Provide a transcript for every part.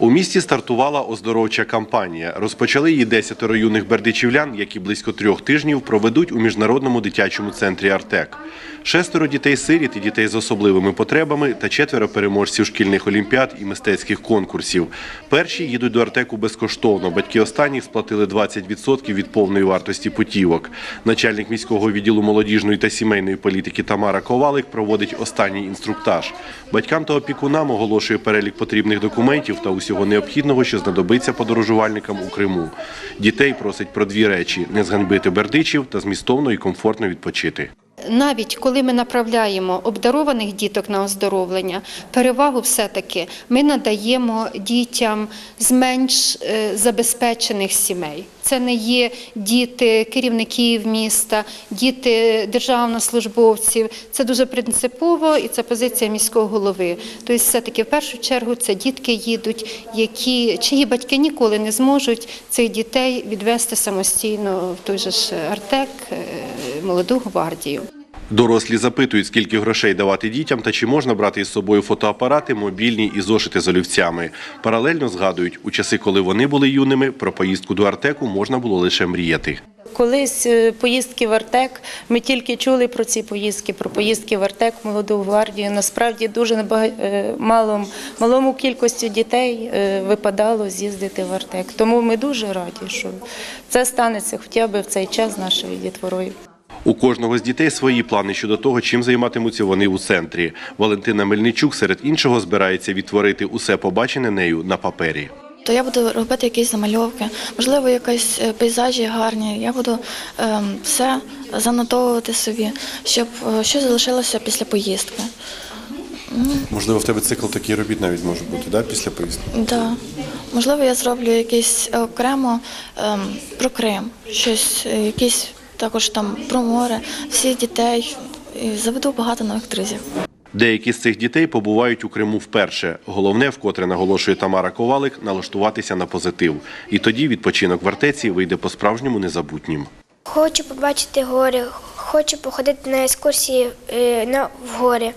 У місті стартувала оздоровча кампанія. Розпочали її десятеро юних бердичівлян, які близько трьох тижнів проведуть у міжнародному дитячому центрі Артек. Шестеро дітей-сиріт і дітей з особливими потребами та четверо переможців шкільних олімпіад і мистецьких конкурсів. Перші їдуть до Артеку безкоштовно. Батьки останніх сплатили 20% від повної вартості путівок. Начальник міського відділу молодіжної та сімейної політики Тамара Ковалик проводить останній інструктаж. Батькам та опікунам оголошує перелік потрібних документів та усього необхідного, що знадобиться подорожувальникам у Криму. Дітей просить про дві речі: не зганьбити бердичів та змістовно і комфортно відпочити. Навіть коли ми направляємо обдарованих діток на оздоровлення, перевагу все-таки ми надаємо дітям з менш е, забезпечених сімей. Це не є діти керівників міста, діти державнослужбовців. Це дуже принципово і це позиція міського голови. Тобто, все-таки в першу чергу це дітки їдуть, які чиї батьки ніколи не зможуть цих дітей відвести самостійно в той же ж Артек, е, молоду гвардію. Дорослі запитують, скільки грошей давати дітям та чи можна брати із собою фотоапарати, мобільні і зошити з олівцями. Паралельно згадують, у часи, коли вони були юними, про поїздку до Артеку можна було лише мріяти. Колись е, поїздки в Артек, ми тільки чули про ці поїздки, про поїздки в Артек, молоду гвардію. Насправді дуже е, малому кількості дітей е, випадало з'їздити в Артек. Тому ми дуже раді, що це станеться хоча б в цей час з нашою дітворою. У кожного з дітей свої плани щодо того, чим займатимуться вони у центрі. Валентина Мельничук серед іншого збирається відтворити усе побачене нею на папері. То я буду робити якісь замальовки, можливо, якісь е, пейзажі гарні. Я буду ем, все занотовувати собі, щоб е, що залишилося після поїздки. Можливо, в тебе цикл такий робіт навіть може бути, да, після поїздки? Да. Можливо, я зроблю якийсь окремо ем, про Крим, щось, е, якісь також там про море, всіх дітей. І заведу багато нових друзів. Деякі з цих дітей побувають у Криму вперше. Головне, вкотре наголошує Тамара Ковалик, налаштуватися на позитив. І тоді відпочинок в Артеці вийде по-справжньому незабутнім. Хочу побачити гори, хочу походити на екскурсії е, на, в гори,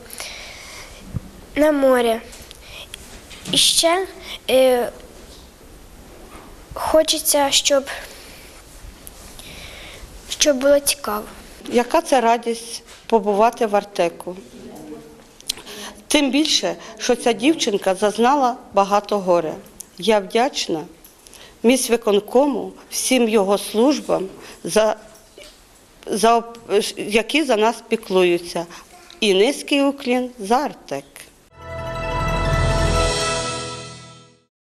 на море. І ще е, хочеться, щоб, щоб було цікаво. Яка це радість побувати в Артеку? Тим більше, що ця дівчинка зазнала багато горя. Я вдячна міськвиконкому, всім його службам, за, за, які за нас піклуються. І низький уклін за Артек.